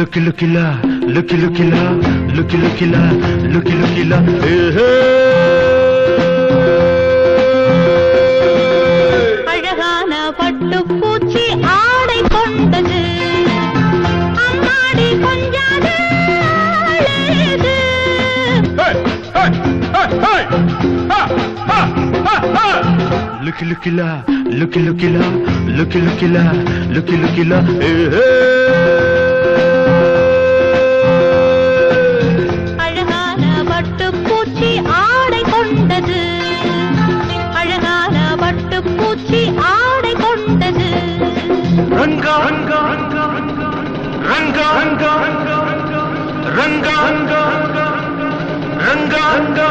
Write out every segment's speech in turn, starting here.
లుకి లుకిలా లుకి లుకిలా లుకి లుకిలా లుకి లుకిలా அழகான பட்டு பூச்சி ஆடை கொண்டது. அம்மாடி கொஞ்சாது அழகு. లుకి లుకిలా లుకి లుకిలా లుకి లుకిలా లుకి లుకిలా ఏహే பட்டுப்பூச்சி ஆடை கொண்டது அழகான பட்டுப்பூச்சி ஆடை கொண்டது ரங்கா ரங்கா ரங்கா ரங்கா ரங்கா ரங்கா ரங்கா ரங்கா ரங்கா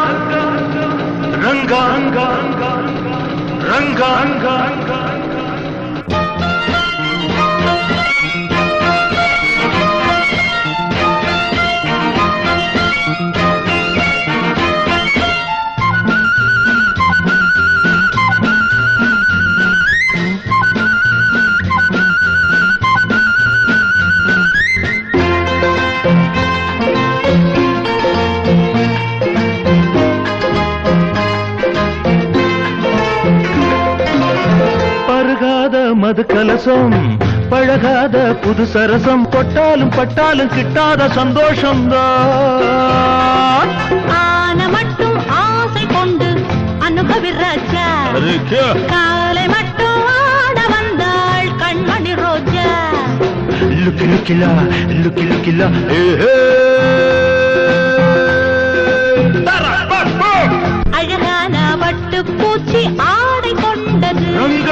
ரங்கா ரங்கா ரங்கா ரங்கா ரங்கா பருகாத மது கலசம் பழகாத புது சரசம் பொட்டாலும் பட்டாலும் கிட்டாத சந்தோஷம்தான். ஆன மட்டும் ஆசை கொண்டு அனுபவி ராஜா காலை மட்டும் ஆட வந்தாள் கண்மணி ரோஜா. லுக்கி லுக்கிலா லுக்கி லுக்கிலா அழகான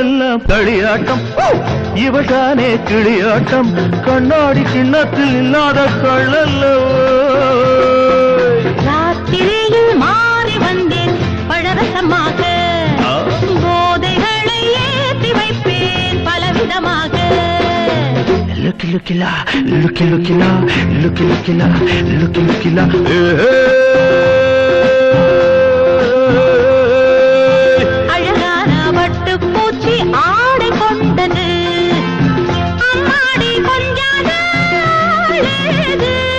இரவெல்லாம் களியாட்டம் இவள்தானே கிளியாட்டம். கண்ணாடி கிண்ணத்தில் இல்லாத கள்ளல்ல ராத்திரியில் மாறி வந்தேன் பழரசமாக போதைகளை ஏற்றி வைப்பேன் பலவிதமாக. லுக்கி லுக்கிலா லுக்கி லுக்கிலா லுக்கி லுக்கிலா லுக்கி லுக்கிலா. Hey,